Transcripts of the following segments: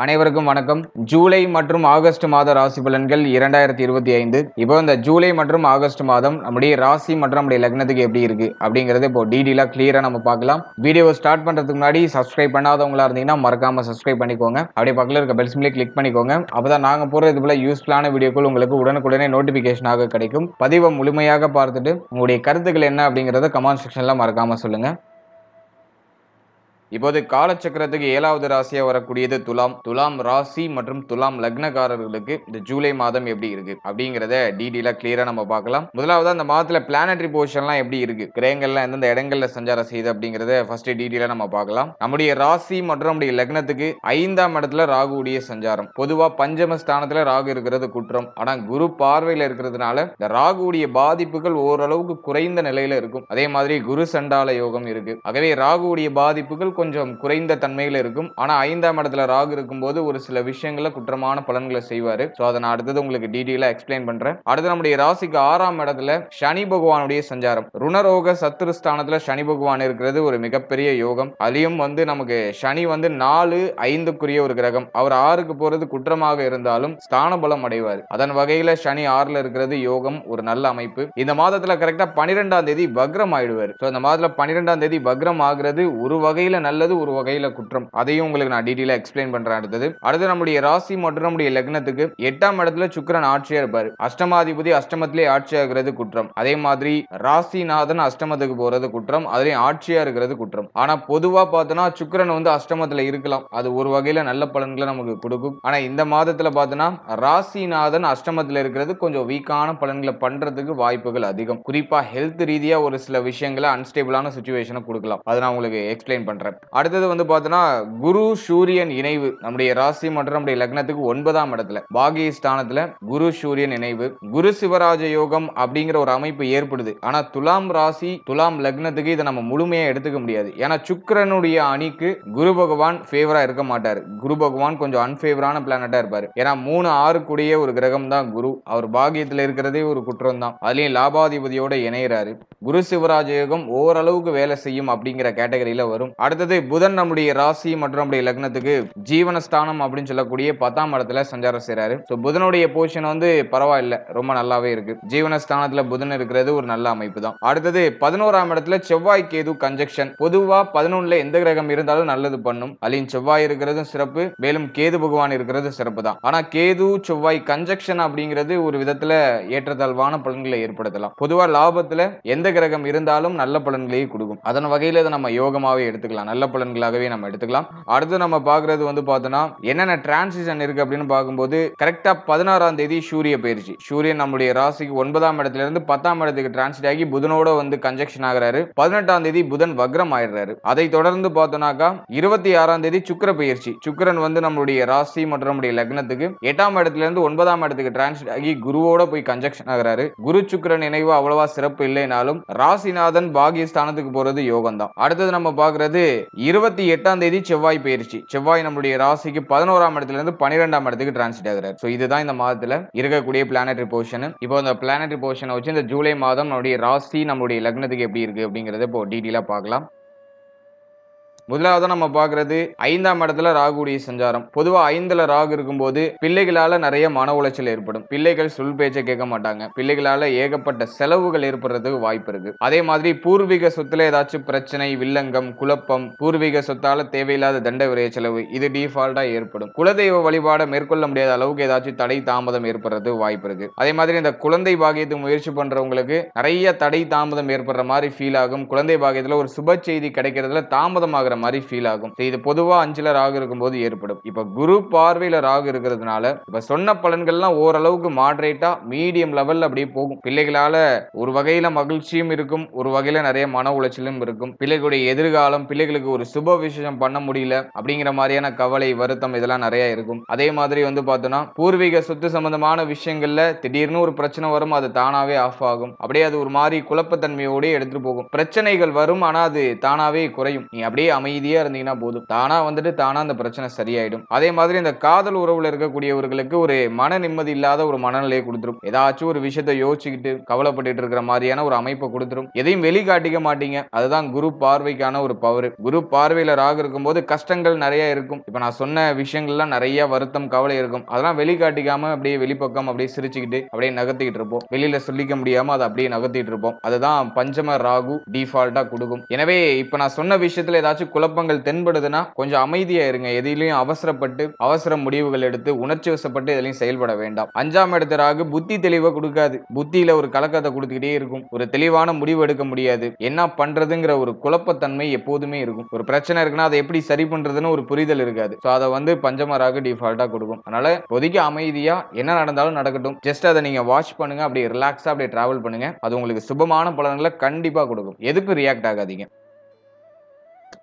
அனைவருக்கும் வணக்கம். ஜூலை மற்றும் ஆகஸ்ட் மாத ராசி பலன்கள் இரண்டாயிரத்தி இருபத்தி ஐந்து. இப்போ இந்த ஜூலை மற்றும் ஆகஸ்ட் மாதம் நம்முடைய ராசி மற்றும் நம்முடைய லக்னத்துக்கு எப்படி இருக்கு அப்படிங்கறத இப்போ டீடெயிலாக கிளியரா நம்ம பார்க்கலாம். வீடியோ ஸ்டார்ட் பண்றதுக்கு முன்னாடி சப்ஸ்கிரைப் பண்ணாதவங்களா இருந்தீங்கன்னா மறக்காம சப்ஸ்கிரைப் பண்ணிக்கோங்க. அப்படியே பக்கத்தில் இருக்க பெல் சிம்லேயே கிளிக் பண்ணிக்கோங்க. அப்பதான் நாங்க போற இது போல யூஸ்ஃபுல்லான வீடியோக்கள் உங்களுக்கு உடனுக்குடனே நோட்டிபிகேஷனாக கிடைக்கும். பதிவை முழுமையாக பார்த்துட்டு உங்களுடைய கருத்துக்கள் என்ன அப்படிங்கறத கமெண்ட் செக்ஷன்ல மறக்காம சொல்லுங்க. இப்போது காலச்சக்கரத்துக்கு ஏழாவது ராசியாக வரக்கூடியது துலாம். துலாம் ராசி மற்றும் துலாம் லக்னக்காரர்களுக்கு இந்த ஜூலை மாதம் எப்படி இருக்கு? அப்படிங்கிறத டீடெயிலா கிளியரா நம்ம பார்க்கலாம். முதலாவது அந்த மாதத்துல பிளானட்ரி பொசிஷன்லாம் எப்படி இருக்கு? கிரகங்கள்லாம் எந்தெந்த இடங்கள்ல சஞ்சாரம் செய்யுது அப்படிங்கிறத ஃபர்ஸ்ட் டீடெயிலா நம்ம பார்க்கலாம். நம்முடைய ராசி மற்றும் நம்முடைய லக்னத்துக்கு ஐந்தாம் இடத்துல ராகுடைய சஞ்சாரம். பொதுவா பஞ்சம ஸ்தானத்துல ராகு இருக்கிறது குற்றம். ஆனா குரு பார்வையில இருக்கிறதுனால இந்த ராகுடைய பாதிப்புகள் ஓரளவுக்கு குறைந்த நிலையில இருக்கும். அதே மாதிரி குரு சண்டால யோகம் இருக்கு. ஆகவே ராகுடைய பாதிப்புகள் கொஞ்சம் குறைந்த தன்மையில் இருக்கும். ஆனால் ஐந்தாம் இடத்துல ராகு இருக்கும்போது ஒரு சில விஷயங்கள குற்றமான பலன்களை செய்வார். ஸோ அதை நான் அடுத்தது உங்களுக்கு டீடெயிலா எக்ஸ்பிளைன் பண்றேன். அடுத்து நம்முடைய ராசிக்கு ஆறாம் இடத்துல சனி பகவானுடைய சஞ்சாரம். ருணரோக சத்துரு ஸ்தானத்தில் சனி பகவான் இருக்கிறது ஒரு மிகப்பெரிய யோகம். அதையும் வந்து நமக்கு சனி வந்து நாலு ஐந்துக்குரிய ஒரு கிரகம். அவர் ஆறுக்கு போறது குற்றமாக இருந்தாலும் ஸ்தான பலம் அடைவார். அதன் வகையில் சனி ஆறுல இருக்கிறது யோகம் ஒரு நல்ல அமைப்பு. இந்த மாதத்துல கரெக்டா பன்னிரெண்டாம் தேதி வக்ரம் ஆயிடுவார். ஸோ இந்த மாதத்தில் பன்னிரெண்டாம் தேதி வக்ரம் ஆகிறது ஒரு வகையில நல்லது ஒரு வகையில குற்றம். அதையும் உங்களுக்கு நான் டீட்டெயிலாக எக்ஸ்பிளைன் பண்றேன் அடுத்தது. அடுத்து நம்முடைய ராசி மற்றும் நம்முடைய லக்னத்துக்கு எட்டாம் இடத்துல சுக்கிரன் ஆட்சியா இருப்பாரு. அஷ்டமாதிபதி அஷ்டமத்திலே ஆட்சியாகிறது குற்றம். அதே மாதிரி ராசிநாதன் அஷ்டமத்துக்கு போறது குற்றம். அதுலயும் ஆட்சியா இருக்கிறது குற்றம். ஆனா பொதுவா பார்த்தோன்னா சுக்கிரன் வந்து அஷ்டமத்துல இருக்கலாம். அது ஒரு வகையில நல்ல பலன்களை நமக்கு கொடுக்கும். ஆனா இந்த மாதத்துல பார்த்தோன்னா ராசிநாதன் அஷ்டமத்துல இருக்கிறது கொஞ்சம் வீக்கான பலன்களை பண்றதுக்கு வாய்ப்புகள் அதிகம். குறிப்பா ஹெல்த் ரீதியா ஒரு சில விஷயங்களை அன்ஸ்டேபிளான சுச்சுவேஷனை கொடுக்கலாம். அதை நான் உங்களுக்கு எக்ஸ்பிளைன் பண்றேன். அடுத்தது வந்து பார்த்தோன்னா குரு சூரியன் இணைவு. நம்முடைய ராசி மற்றும் நம்முடைய லக்னத்துக்கு ஒன்பதாம் இடத்துல பாகிய ஸ்தானத்துல குரு சூரியன் இணைவு. குரு சிவராஜ யோகம் அப்படிங்கிற ஒரு அமைப்பு ஏற்படுது. ஆனா துலாம் ராசி துலாம் லக்னத்துக்கு இதை நம்ம முழுமையா எடுத்துக்க முடியாது. ஏன்னா சுக்கரனுடைய அணிக்கு குரு பகவான் ஃபேவரா இருக்க மாட்டார். குரு பகவான் கொஞ்சம் அன்ஃபேவரான பிளானட்டா இருப்பாரு. ஏன்னா மூணு ஆறு கூடிய ஒரு கிரகம் தான் குரு. அவர் பாகியத்துல இருக்கிறதே ஒரு குற்றம் தான். அதுலயும் லாபாதிபதியோட இணைகிறாரு குரு சிவராஜ யோகம் ஓரளவுக்கு வேலை செய்யும் அப்படிங்கிற கேட்டகரியில வரும். அடுத்தது புதன் நம்முடைய ராசி மற்றும் நம்முடைய லக்னத்துக்கு ஜீவனஸ்தானம் அப்படின்னு சொல்லக்கூடிய பத்தாம் இடத்துல சஞ்சாரம் செய்றாரு. ஸோ புதனுடைய போர்ஷன் வந்து பரவாயில்ல. ரொம்ப நல்லாவே இருக்கு. ஜீவனஸ்தானத்துல புதன் இருக்கிறது ஒரு நல்ல அமைப்பு தான். அடுத்தது பதினோராம் இடத்துல செவ்வாய் கேது கன்ஜெக்ஷன் பொதுவா பதினொன்னுல எந்த கிரகம் இருந்தாலும் நல்லது பண்ணும். அலின் செவ்வாய் இருக்கிறதும் சிறப்பு. மேலும் கேது பகவான் இருக்கிறது சிறப்பு தான். ஆனா கேது செவ்வாய் கன்ஜெக்ஷன் அப்படிங்கிறது ஒரு விதத்துல ஏற்றத்தாழ்வான பலன்களை ஏற்படுத்தலாம். பொதுவா லாபத்துல எந்த கிரகம் இருந்தாலும் நல்ல பலன்களையே கொடுக்கும். அதன் வகையில இதை நம்ம யோகமாவே எடுத்துக்கலாம் நல்ல பலன்களாகவே நம்ம எடுத்துக்கலாம். அடுத்து நம்ம பாக்குறது வந்து பார்த்தோம்னா என்னென்ன டிரான்சிஷன் இருக்கு அப்படின்னு பார்க்கும்போது கரெக்டா பதினாறாம் தேதி சூரிய பயிற்சி. சூரியன் நம்முடைய ராசிக்கு ஒன்பதாம் இடத்துல இருந்து பத்தாம் இடத்துக்கு டிரான்ஸ்லேட் ஆகி புதனோட வந்து கன்ஜெக்ஷன் ஆகிறாரு. பதினெட்டாம் தேதி புதன் வக்ரம் ஆயிடுறாரு. அதை தொடர்ந்து பார்த்தோம்னாக்கா இருபத்தி ஆறாம் தேதி சுக்கிர பயிற்சி. சுக்கிரன் வந்து நம்மளுடைய ராசி மற்றும் நம்முடைய லக்னத்துக்கு எட்டாம் இடத்துல இருந்து ஒன்பதாம் இடத்துக்கு டிரான்ஸ்லேட் ஆகி குருவோட போய் கன்ஜெக்ஷன் ஆகிறாரு. குரு சுக்கரன் இணைவு அவ்வளவா சிறப்பு இல்லைனாலும் ராசிநாதன் பாகியஸ்தானத்துக்கு போறது யோகம் தான் அடுத்தது நம்ம பாக்குறது இருபத்தி எட்டாம் தேதி செவ்வாய் பயிற்சி. செவ்வாய் நம்மளுடைய ராசிக்கு பதினோராம் இடத்துல இருந்து பன்னிரெண்டாம் இடத்துக்கு டிரான்ஸ்ட் ஆகிறார். ஸோ இதுதான் இந்த மாதத்துல இருக்கக்கூடிய பிளானட்ரி போர்ஷன் இப்போ இந்த பிளானட்ரி போர்ஷனை வச்சு இந்த ஜூலை மாதம் நம்மளுடைய ராசி நம்மளுடைய லக்னத்துக்கு எப்படி இருக்கு அப்படிங்கறத இப்போ டீட்டெயிலாக பார்க்கலாம். முதலாவது நம்ம பார்க்கறது ஐந்தாம் இடத்துல ராகுடைய சஞ்சாரம். பொதுவா ஐந்துல ராகு இருக்கும்போது பிள்ளைகளால நிறைய மன உளைச்சல் ஏற்படும். பிள்ளைகள் சொல் பேச்சை கேட்க மாட்டாங்க. பிள்ளைகளால ஏகப்பட்ட செலவுகள் ஏற்படுறதுக்கு வாய்ப்பு இருக்கு. அதே மாதிரி பூர்வீக சொத்துல ஏதாச்சும் பிரச்சனை வில்லங்கம் குழப்பம் பூர்வீக சொத்தால தேவையில்லாத தண்ட விரைய செலவு இது டிஃபால்ட்டா ஏற்படும். குலதெய்வ வழிபாட மேற்கொள்ள முடியாத அளவுக்கு ஏதாச்சும் தடை தாமதம் ஏற்படுறது வாய்ப்பு இருக்கு. அதே மாதிரி இந்த குழந்தை பாகியத்தை முயற்சி பண்றவங்களுக்கு நிறைய தடை தாமதம் ஏற்படுற மாதிரி ஃபீல் ஆகும். குழந்தை பாகியத்துல ஒரு சுப செய்தி கிடைக்கிறதுல தாமதமாகிற மாதிரி ஃபீல் ஆகும். இது பொதுவா அஞ்சுல ராகு இருக்கும்போது ஏற்படும். இப்ப குரு பார்வையில ராகு இருக்கிறதுனால இப்ப சொன்ன பலன்கள்லாம் ஓரளவுக்கு மாடரேட்டா மீடியம் லெவல்ல அப்படியே போகும். பிள்ளைகளால ஒரு வகையில மகிழ்ச்சியும் இருக்கும் ஒரு வகையில நிறைய மன உளைச்சலும் இருக்கும். பிள்ளைகளுடைய எதிர்காலம் பிள்ளைகளுக்கு ஒரு சுப விசேஷம் பண்ண முடியல அப்படிங்கிற மாதிரியான கவலை வருத்தம் இதெல்லாம் நிறைய இருக்கும். அதே மாதிரி வந்து பார்த்தோம்னா பூர்வீக சொத்து சம்பந்தமான விஷயங்கள்ல திடீர்னு ஒரு பிரச்சனை வரும் அது தானாவே ஆஃப் ஆகும். அப்படியே அது ஒரு மாதிரி குழப்பத்தன்மையோடய எடுத்துட்டு போகும். பிரச்சனைகள் வரும் ஆனா அது தானாவே குறையும். நீ அப்படியே அமைதியா இருந்தீங்கன்னா போதும். தானா வந்துட்டு தானா அந்த பிரச்சனை சரியாயிடும். அதே மாதிரி இந்த காதல் உறவுல இருக்கக்கூடியவர்களுக்கு ஒரு மன நிம்மதி இல்லாத ஒரு மனநிலையை கொடுத்துரும். ஏதாச்சும் ஒரு விஷயத்தை யோசிச்சுக்கிட்டு கவலைப்பட்டு இருக்கிற மாதிரியான ஒரு அமைப்பை கொடுத்துரும். எதையும் வெளிக்காட்டிக்க மாட்டீங்க. அதுதான் குரு பார்வைக்கான ஒரு பவர். குரு பார்வையில ராகு இருக்கும்போது கஷ்டங்கள் நிறைய இருக்கும். இப்ப நான் சொன்ன விஷயங்கள்லாம் நிறைய வருத்தம் கவலை இருக்கும். அதெல்லாம் வெளிக்காட்டிக்காம அப்படியே வெளிப்பக்கம் அப்படியே சிரிச்சுக்கிட்டு அப்படியே நகர்த்திக்கிட்டு இருப்போம். வெளியில சொல்லிக்க முடியாம அதை அப்படியே நகர்த்திட்டு இருப்போம். அதுதான் பஞ்சம ராகு டிஃபால்ட்டா கொடுக்கும். எனவே இப்ப நான் சொன்ன விஷயத்துல ஏதாச்சும் குழப்பங்கள் தென்படுதுன்னா கொஞ்சம் அமைதியா இருங்க. எதிலையும் அவசரப்பட்டு அவசர முடிவுகள் எடுத்து உணர்ச்சி வசப்பட்டு எதுலையும் செயல்பட வேண்டாம். அஞ்சாம் இடத்து ராகு புத்தி தெளிவை கொடுக்காது. புத்தியில ஒரு கலக்கத்தை கொடுத்துக்கிட்டே இருக்கும். ஒரு தெளிவான முடிவு எடுக்க முடியாது. என்ன பண்றதுங்கிற ஒரு குழப்பத்தன்மை எப்போதுமே இருக்கும். ஒரு பிரச்சனை இருக்குன்னா அதை எப்படி சரி பண்றதுன்னு ஒரு புரிதல் இருக்காது. ஸோ அதை வந்து பஞ்சம ராகு டிஃபால்ட்டா கொடுக்கும். அதனால இப்போதைக்கு அமைதியா என்ன நடந்தாலும் நடக்கட்டும். ஜஸ்ட் அதை நீங்க வாட்ச் பண்ணுங்க. அப்படியே ரிலாக்ஸா அப்படியே டிராவல் பண்ணுங்க. அது உங்களுக்கு சுபமான பலன்களை கண்டிப்பா கொடுக்கும். எதுக்கும் ரியாக்ட் ஆகாதீங்க.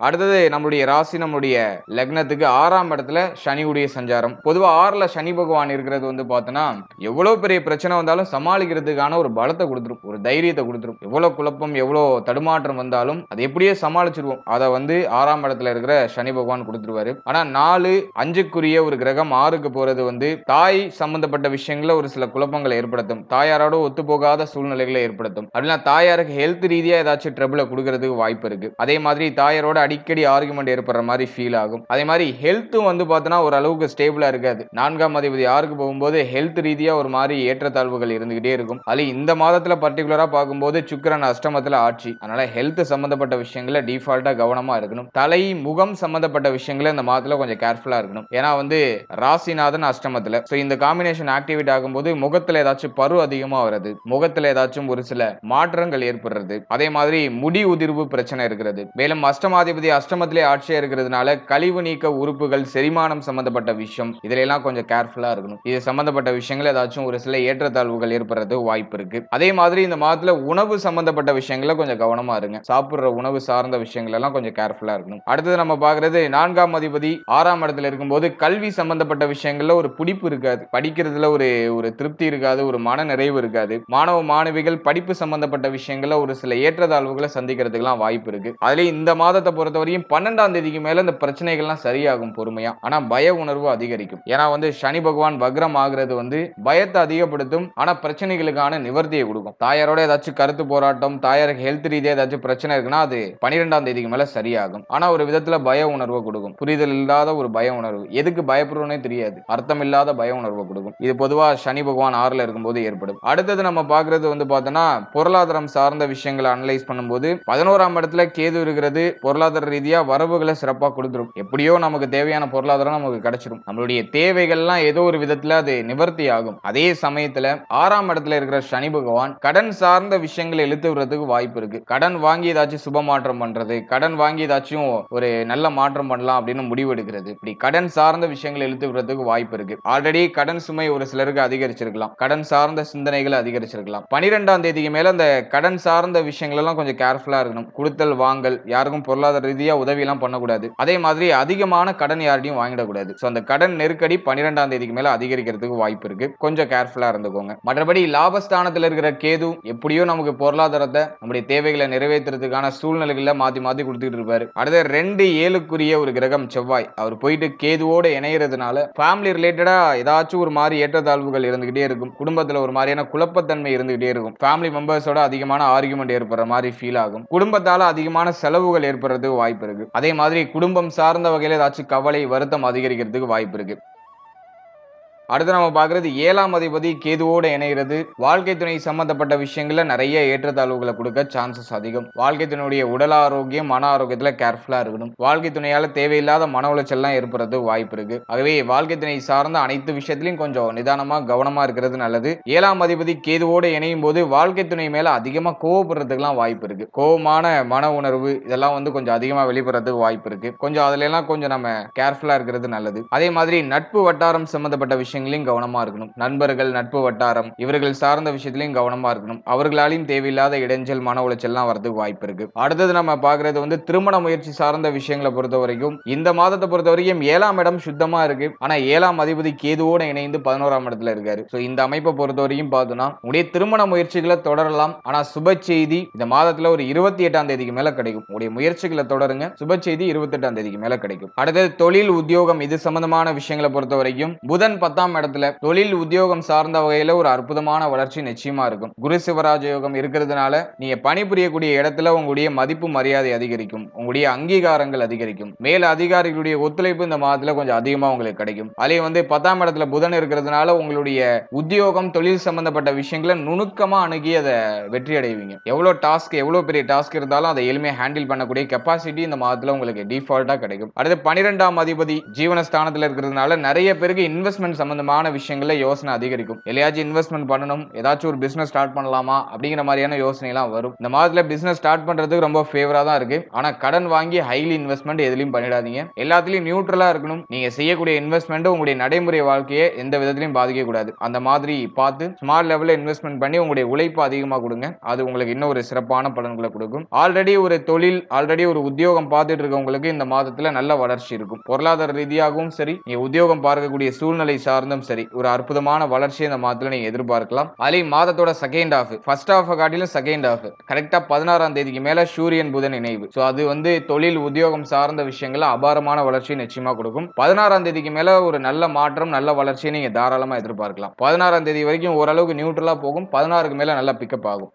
அடுத்தது நம்மளுடைய ராசி நம்மளுடைய லக்னத்துக்கு ஆறாம் இடத்துல சனியுடைய சஞ்சாரம். பொதுவா ஆறுல சனி பகவான் இருக்கிறது வந்து பார்த்தோன்னா எவ்வளவு பெரிய பிரச்சனை வந்தாலும் சமாளிக்கிறதுக்கான ஒரு பலத்தை கொடுத்துரும். ஒரு தைரியத்தை கொடுத்துரும். எவ்வளவு குழப்பம் எவ்வளவு தடுமாற்றம் வந்தாலும் அதை எப்படியே சமாளிச்சிருவோம். அதை வந்து ஆறாம் இடத்துல இருக்கிற சனி பகவான் கொடுத்துருவாரு. ஆனா நாலு அஞ்சுக்குரிய ஒரு கிரகம் ஆறுக்கு போறது வந்து தாய் சம்பந்தப்பட்ட விஷயங்கள ஒரு சில குழப்பங்களை ஏற்படுத்தும். தாயாரோட ஒத்து போகாத சூழ்நிலைகளை ஏற்படுத்தும். அப்படின்னா தாயாருக்கு ஹெல்த் ரீதியா ஏதாச்சும் ட்ரபிளை கொடுக்கறதுக்கு வாய்ப்பு இருக்கு. அதே மாதிரி தாயாரோட அடிக்கடி ஆர்குமெண்ட் ஏற்படுற மாதிரி ஃபீல் ஆகும். அதே மாதிரி ஹெல்த்தும் வந்து பார்த்தோன்னா ஓரளவுக்கு ஸ்டேபிளாக இருக்காது. நான்காம் அதிபதி ஆறுக்கு போகும்போது ஹெல்த் ரீதியாக ஒரு மாதிரி ஏற்றத்தாழ்வுகள் இருந்துகிட்டே இருக்கும். அது இந்த மாதத்தில் பர்டிகுலராக பார்க்கும்போது சுக்கரன் அஷ்டமத்தில் ஆட்சி. அதனால ஹெல்த் சம்பந்தப்பட்ட விஷயங்களை டிஃபால்ட்டாக கவனமாக இருக்கணும். தலை முகம் சம்பந்தப்பட்ட விஷயங்களை இந்த மாதத்தில் கொஞ்சம் கேர்ஃபுல்லாக இருக்கணும். ஏன்னா வந்து ராசிநாதன் அஷ்டமத்தில். ஸோ இந்த காம்பினேஷன் ஆக்டிவேட் ஆகும்போது முகத்தில் ஏதாச்சும் பரு அதிகமாக வருது முகத்தில் ஏதாச்சும் ஒரு சில மாற்றங்கள் ஏற்படுறது அதே மாதிரி முடி உதிர்வு பிரச்சனை இருக்கிறது. மேலும் அஷ்டமாதிபதி அஷ்டமத்திலே ஆட்சியா இருக்கிறதுனால கழிவு நீக்க உறுப்புகள் செரிமானம் சம்பந்தப்பட்ட விஷயம் இதுல எல்லாம் கொஞ்சம் கேர்ஃபுல்லா இருக்கணும். இது சம்பந்தப்பட்ட விஷயங்கள் ஏதாச்சும் ஒரு சில ஏற்றத்தாழ்வுகள் ஏற்படுறது வாய்ப்பு இருக்கு. அதே மாதிரி இந்த மாதத்துல உணவு சம்பந்தப்பட்ட விஷயங்கள கொஞ்சம் கவனமா இருங்க. சாப்பிடுற உணவு சார்ந்த விஷயங்கள் எல்லாம் கொஞ்சம் கேர்ஃபுல்லா இருக்கணும். அடுத்தது நம்ம பாக்குறது நான்காம் அதிபதி ஆறாம் இடத்துல இருக்கும்போது கல்வி சம்பந்தப்பட்ட விஷயங்கள்ல ஒரு பிடிப்பு இருக்காது. படிக்கிறதுல ஒரு ஒரு திருப்தி இருக்காது ஒரு மன நிறைவு இருக்காது. மாணவ மாணவிகள் படிப்பு சம்பந்தப்பட்ட விஷயங்கள்ல ஒரு சில ஏற்றத்தாழ்வுகளை சந்திக்கிறதுக்கெல்லாம் வாய்ப்பு இருக்கு. அதுலயும் இந்த மாதத்தை பொறுத்தவரையும் பன்னெண்டாம் தேதிக்கு மேல இந்த பிரச்சனைகள்லாம் சரியாகும் பொறுமையா. ஆனா பய உணர்வு அதிகரிக்கும். ஏன்னா வந்து சனி பகவான் வக்ரம் ஆகுறது வந்து பயத்தை அதிகப்படுத்தும் ஆனா பிரச்சனைகளுக்கான நிவர்த்தியை கொடுக்கும். தாயாரோட ஏதாச்சும் கருத்து போராட்டம் தாயாருக்கு ஹெல்த் ரீதியா ஏதாச்சும் பிரச்சனை இருக்குன்னா அது பன்னிரெண்டாம் தேதிக்கு மேல சரியாகும். ஆனா ஒரு விதத்துல பய உணர்வை கொடுக்கும். புரிதல் இல்லாத ஒரு பய உணர்வு. எதுக்கு பயப்படுறோன்னே தெரியாது. அர்த்தம் இல்லாத பய உணர்வை கொடுக்கும். இது பொதுவா சனி பகவான் ஆறுல இருக்கும்போது ஏற்படும். அடுத்தது நம்ம பாக்குறது வந்து பார்த்தோம்னா பொருளாதாரம் சார்ந்த விஷயங்களை அனலைஸ் பண்ணும்போது பதினோராம் இடத்துல கேது இருக்கிறது பொருளாதார ரீதியாக வரவுகளை சிறப்பாக கொடுத்துரும். எப்படியோ நமக்கு தேவையான பொருளாதாரம் நமக்கு கிடைச்சிரும். நம்மளுடைய தேவைகள்லாம் ஏதோ ஒரு விதத்தில் அது நிவர்த்தி ஆகும். அதே சமயத்தில் ஆறாம் இடத்துல இருக்கிற சனி பகவான் கடன் சார்ந்த விஷயங்களை இழுத்து விடுறதுக்கு வாய்ப்பு இருக்கு. கடன் வாங்கி ஏதாச்சும் சுப மாற்றம் பண்றது கடன் வாங்கி ஏதாச்சும் ஒரு நல்ல மாற்றம் பண்ணலாம் அப்படின்னு முடிவு எடுக்கிறது. இப்படி கடன் சார்ந்த விஷயங்களை இழுத்து விடுறதுக்கு வாய்ப்பு இருக்கு. ஆல்ரெடி கடன் சுமை ஒரு சிலருக்கு அதிகரிச்சிருக்கலாம். கடன் சார்ந்த சிந்தனைகள் அதிகரிச்சிருக்கலாம். பனிரெண்டாம் தேதிக்கு மேல அந்த கடன் சார்ந்த விஷயங்கள் எல்லாம் கொஞ்சம் கேர்ஃபுல்லா இருக்கணும். கொடுத்தல் வாங்கல் யாருக்கும் பொருளாதார ரீதியா உதவி எல்லாம் பண்ணக்கூடாது. அதே மாதிரி அதிகமான கடன் யார்டையும் வாங்கிடக்கூடாது. ஸோ அந்த கடன் நெருக்கடி பன்னிரெண்டாம் தேதிக்கு மேல அதிகரிக்கிறதுக்கு வாய்ப்பு இருக்கு. கொஞ்சம் கேர்ஃபுல்லா இருந்துக்கோங்க. மற்றபடி லாபஸ்தானத்தில் இருக்கிற கேது எப்படியோ நமக்கு பொருளாதாரத்தை நம்முடைய தேவைகளை நிறைவேற்றுறதுக்கான சூழ்நிலைகளை மாத்தி மாத்தி கொடுத்துட்டு இருப்பாரு. அடுத்த ரெண்டு ஏழுக்குரிய ஒரு கிரகம் செவ்வாய். அவர் போயிட்டு கேதுவோடு இணையறதுனால ஃபேமிலி ரிலேட்டடா ஏதாச்சும் ஒரு மாதிரி ஏற்றத்தாழ்வுகள் இருந்துகிட்டே இருக்கும். குடும்பத்துல ஒரு மாதிரியான குழப்பத்தன்மை இருந்துகிட்டே இருக்கும். ஃபேமிலி மெம்பர்ஸோட அதிகமான ஆர்குமெண்ட் ஏற்படுற மாதிரி ஃபீல் ஆகும். குடும்பத்தால அதிகமான செலவுகள் வாய்ப்பு இருக்கு. அதே மாதிரி குடும்பம் சார்ந்த வகையில ஏதாச்சும் கவலை வருத்தம் அதிகரிக்கிறதுக்கு வாய்ப்பு இருக்கு. அடுத்து நம்ம பார்க்கறது ஏழாம் அதிபதி கேதுவோட இணைகிறது. வாழ்க்கை துணை சம்பந்தப்பட்ட விஷயங்கள்ல நிறைய ஏற்றத்தாழ்வுகளை கொடுக்க சான்சஸ் அதிகம். வாழ்க்கை துணையுடைய உடல் ஆரோக்கியம் மன ஆரோக்கியத்துல கேர்ஃபுல்லா இருக்கணும். வாழ்க்கை துணையால தேவையில்லாத மன உளைச்சல்லாம் ஏற்படுறது வாய்ப்பு இருக்கு. ஆகவே வாழ்க்கை துணை சார்ந்த அனைத்து விஷயத்திலையும் கொஞ்சம் நிதானமா கவனமா இருக்கிறது நல்லது. ஏழாம் அதிபதி கேதுவோட இணையும் போது வாழ்க்கை துணை மேல அதிகமா கோவப்படுறதுக்குலாம் வாய்ப்பு இருக்கு. கோவமான மன உணர்வு இதெல்லாம் வந்து கொஞ்சம் அதிகமா வெளிப்படுறதுக்கு வாய்ப்பு இருக்கு. கொஞ்சம் அதுல எல்லாம் கொஞ்சம் நம்ம கேர்ஃபுல்லா இருக்கிறது நல்லது. அதே மாதிரி நட்பு வட்டாரம் சம்பந்தப்பட்ட விஷயங்கள் விஷயங்களையும் கவனமா இருக்கணும். நண்பர்கள் நட்பு வட்டாரம் இவர்கள் சார்ந்த விஷயத்திலையும் கவனமா இருக்கணும். அவர்களாலையும் தேவையில்லாத இடைஞ்சல் மன உளைச்சல்லாம் வரதுக்கு வாய்ப்பு இருக்கு. அடுத்தது நம்ம பாக்குறது வந்து திருமண முயற்சி சார்ந்த விஷயங்களை பொறுத்த வரைக்கும் இந்த மாதத்தை பொறுத்த வரைக்கும் ஏழாம் இடம் சுத்தமா இருக்கு. ஆனா ஏழாம் அதிபதி கேதுவோட இணைந்து பதினோராம் இடத்துல இருக்காரு. ஸோ இந்த அமைப்பை பொறுத்த வரைக்கும் பார்த்தோம்னா உடைய திருமண முயற்சிகளை தொடரலாம். ஆனா சுப செய்தி இந்த மாதத்துல ஒரு இருபத்தி எட்டாம் தேதிக்கு மேல கிடைக்கும். உடைய முயற்சிகளை தொடருங்க. சுப செய்தி இருபத்தி எட்டாம் தேதிக்கு மேல கிடைக்கும். அடுத்தது தொழில் உத்தியோகம் இது சம்பந்தமான விஷயங்களை பொறுத்த வரைக்கும் புதன் பத்தாம் இடத்துல தொழில் உத்தியோகம் சார்ந்த வகையில ஒரு அற்புதமான வளர்ச்சி நிச்சயமா இருக்கும். குரு சிவராஜ யோகம் இருக்கிறதுனால நீங்க பணிபுரியக்கூடிய இடத்துல உங்களுடைய மதிப்பு மரியாதை அதிகரிக்கும். உங்களுடைய அங்கீகாரங்கள் அதிகரிக்கும். மேல அதிகாரிகளுடைய ஒத்துழைப்பு இந்த மாதத்துல கொஞ்சம் அதிகமா உங்களுக்கு கிடைக்கும். அதே வந்து பத்தாம் இடத்துல புதன் இருக்கிறதுனால உங்களுடைய உத்தியோகம் தொழில் சம்பந்தப்பட்ட விஷயங்களை நுணுக்கமா அணுகி அதை வெற்றி அடைவீங்க. எவ்வளவு டாஸ்க் எவ்வளவு பெரிய டாஸ்க் இருந்தாலும் அதை எளிமையாக ஹேண்டில் பண்ணக்கூடிய கெப்பாசிட்டி இந்த மாதத்துல உங்களுக்கு டிஃபால்ட்டா கிடைக்கும். அடுத்து பனிரெண்டாம் அதிபதி ஜீவனஸ்தானத்துல இருக்கிறதுனால நிறைய பேருக்கு இன்வெஸ்ட்மெண்ட் சம்பந்தமான விஷயங்களில் யோசனை அதிகரிக்கும். எல்லையாச்சும் இன்வெஸ்ட்மெண்ட் பண்ணணும் ஏதாச்சும் ஒரு பிசினஸ் ஸ்டார்ட் பண்ணலாமா அப்படிங்கிற மாதிரியான யோசனைலாம் வரும். இந்த மாதத்தில் பிசினஸ் ஸ்டார்ட் பண்ணுறதுக்கு ரொம்ப ஃபேவராக தான் இருக்கு. ஆனால் கடன் வாங்கி ஹைலி இன்வெஸ்ட்மெண்ட் எதுலையும் பண்ணிடாதீங்க. எல்லாத்துலையும் நியூட்ரலாக இருக்கணும். நீங்கள் செய்யக்கூடிய இன்வெஸ்ட்மெண்ட்டு உங்களுடைய நடைமுறை வாழ்க்கையை எந்த விதத்திலையும் பாதிக்கக்கூடாது. அந்த மாதிரி பார்த்து ஸ்மால் லெவலில் இன்வெஸ்ட்மெண்ட் பண்ணி உங்களுடைய உழைப்பு அதிகமாக கொடுங்க. அது உங்களுக்கு இன்னும் ஒரு சிறப்பான பலன்களை கொடுக்கும். ஆல்ரெடி ஒரு தொழில் ஆல்ரெடி ஒரு உத்தியோகம் பார்த்துட்டு இருக்கவங்களுக்கு இந்த மாதத்தில் நல்ல வளர்ச்சி இருக்கும். பொருளாதார ரீதியாகவும் சரி நீங்கள் உத்தியோகம் பார்க்கக்கூடிய சூழ்நிலை சார்ந்தும் சரி. ஒரு அற்புதமான வளர்ச்சியை இந்த மாதத்தில் நீங்கள் எதிர்பார்க்கலாம். அதுலயும் மாதத்தோட செகண்ட் ஹாஃப் ஃபர்ஸ்ட் ஹாஃப் காட்டிலும் செகண்ட் ஹாஃப் கரெக்டாக பதினாறாம் தேதிக்கு மேலே சூரியன் புதன் இணைவு. ஸோ அது வந்து தொழில் உத்தியோகம் சார்ந்த விஷயங்கள்ல அபாரமான வளர்ச்சி நிச்சயமாக கொடுக்கும். பதினாறாம் தேதிக்கு மேலே ஒரு நல்ல மாற்றம் நல்ல வளர்ச்சியை நீங்கள் தாராளமாக எதிர்பார்க்கலாம். பதினாறாம் தேதி வரைக்கும் ஓரளவுக்கு நியூட்ரலாக போகும். பதினாறுக்கு மேலே நல்லா பிக்கப் ஆகும்.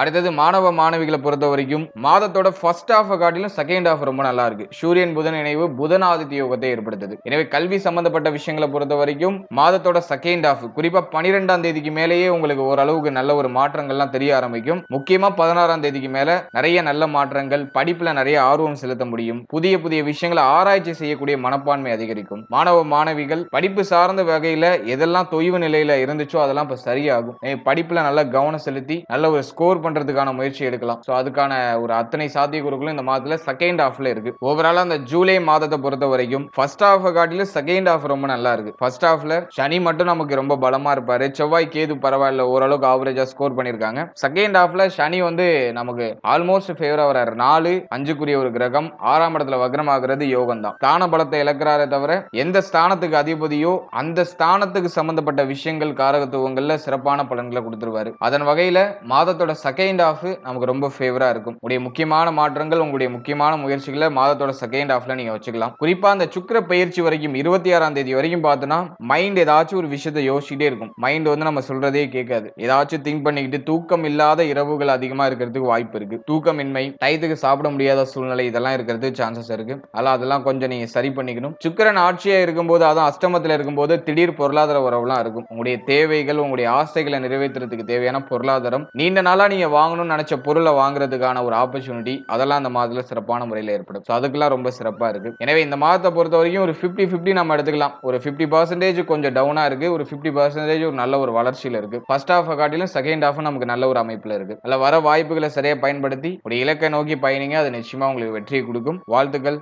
அடுத்தது மாணவ மாணவிகளை பொறுத்த வரைக்கும் மாதத்தோட ஃபர்ஸ்ட் ஹாஃப் காட்டிலும் செகண்ட் ஹாஃப் ரொம்ப நல்லா இருக்கு. சூரியன் புதன் இணைவு புதன் ஆதித்ய யோகத்தை ஏற்படுத்துது. எனவே கல்வி சம்பந்தப்பட்ட விஷயங்களை பொறுத்த வரைக்கும் மாதத்தோட செகண்ட் ஹாஃப் குறிப்பா பனிரெண்டாம் தேதிக்கு மேலேயே உங்களுக்கு ஓரளவுக்கு நல்ல ஒரு மாற்றங்கள்லாம் தெரிய ஆரம்பிக்கும். முக்கியமா பதினாறாம் தேதிக்கு மேல நிறைய நல்ல மாற்றங்கள் படிப்புல நிறைய ஆர்வம் செலுத்த முடியும். புதிய புதிய விஷயங்களை ஆராய்ச்சி செய்யக்கூடிய மனப்பான்மை அதிகரிக்கும். மாணவ மாணவிகள் படிப்பு சார்ந்த வகையில எதெல்லாம் தொய்வு நிலையில இருந்துச்சோ அதெல்லாம் இப்ப சரியாகும். படிப்புல நல்ல கவனம் செலுத்தி நல்ல ஒரு ஸ்கோர் பண்றதுக்கான முயற்சி எடுக்கலாம். ஸோ அதுக்கான ஒரு அத்தனை சாத்தியக்கூறுகளும் இந்த மாதத்துல செகண்ட் ஹாஃப்ல இருக்கு. ஓவரால அந்த ஜூலை மாதத்தை பொறுத்த வரைக்கும் ஃபர்ஸ்ட் ஹாஃப் காட்டிலும் செகண்ட் ஹாஃப் ரொம்ப நல்லா இருக்கு. ஃபர்ஸ்ட் ஹாஃப்ல சனி மட்டும் நமக்கு ரொம்ப பலமா இருப்பாரு. செவ்வாய் கேது பரவாயில்ல ஓரளவுக்கு ஆவரேஜா ஸ்கோர் பண்ணிருக்காங்க. செகண்ட் ஹாஃப்ல சனி வந்து நமக்கு ஆல்மோஸ்ட் ஃபேவரா வராரு. நாலு அஞ்சுக்குரிய ஒரு கிரகம். ஆறாம் இடத்துல வக்ரமாகிறது யோகம் தான் ஸ்தான பலத்தை இழக்கிறாரே தவிர எந்த ஸ்தானத்துக்கு அதிபதியோ அந்த ஸ்தானத்துக்கு சம்பந்தப்பட்ட விஷயங்கள் காரகத்துவங்கள்ல சிறப்பான பலன்களை கொடுத்துருவாரு. அதன் வகையில மாதத்தோட செகண்ட் ஆஃப் நமக்கு ரொம்ப ஃபேவரா இருக்கும். உங்களுடைய முக்கியமான மாற்றங்கள் உங்களுடைய முக்கியமான முயற்சிகளை மாதத்தோட செகண்ட் ஆஃப்ல நீங்க வச்சுக்கலாம். குறிப்பா அந்த சுக்கிர பயிற்சி வரைக்கும் இருபத்தி ஆறாம் தேதி வரைக்கும் பார்த்தோன்னா மைண்ட் ஏதாச்சும் ஒரு விஷயத்தை யோசிச்சுட்டே இருக்கும். மைண்ட் வந்து நம்ம சொல்றதே கேட்காது. ஏதாச்சும் திங்க் பண்ணிக்கிட்டு தூக்கம் இல்லாத இரவுகள் அதிகமா இருக்கிறதுக்கு வாய்ப்பு இருக்கு. தூக்கமின்மை டயத்துக்கு சாப்பிட முடியாத சூழ்நிலை இதெல்லாம் இருக்கிறதுக்கு சான்சஸ் இருக்கு. அதெல்லாம் அதெல்லாம் கொஞ்சம் நீங்க சரி பண்ணிக்கணும். சுக்கிரன் ஆட்சியா இருக்கும்போது அதான் அஷ்டமத்துல இருக்கும்போது திடீர் பொருளாதார உறவுலாம் இருக்கும். உங்களுடைய தேவைகள் உங்களுடைய ஆசைகளை நிறைவேற்றுறதுக்கு தேவையான பொருளாதாரம். நீண்ட நாளா நீங்கள் வாங்கணும்னு நினைச்ச பொருளை வாங்குறதுக்கான ஒரு ஆப்பர்ச்சுனிட்டி அதெல்லாம் அந்த மாதத்தில் சிறப்பான முறையில் ஏற்படும். ஸோ அதுக்கெல்லாம் ரொம்ப சிறப்பாக இருக்குது எனவே இந்த மாதத்தை பொறுத்த வரைக்கும் ஒரு ஃபிஃப்டி ஃபிஃப்டி நம்ம எடுத்துக்கலாம். ஒரு ஃபிஃப்டி பர்சன்டேஜ் கொஞ்சம் டவுனாக இருக்குது ஒரு ஃபிஃப்டி பர்சன்டேஜ் ஒரு நல்ல ஒரு வளர்ச்சியில் இருக்குது ஃபர்ஸ்ட் ஹாஃப் காட்டிலும் செகண்ட் ஹாஃப் நமக்கு நல்ல ஒரு அமைப்பில் இருக்குது அதில் வர வாய்ப்புகளை சரியாக பயன்படுத்தி ஒரு இலக்கை நோக்கி பயணிங்க. அது நிச்சயமாக உங்களுக்கு வெற்றியை கொடுக்கும். வாழ்த்துக்கள்.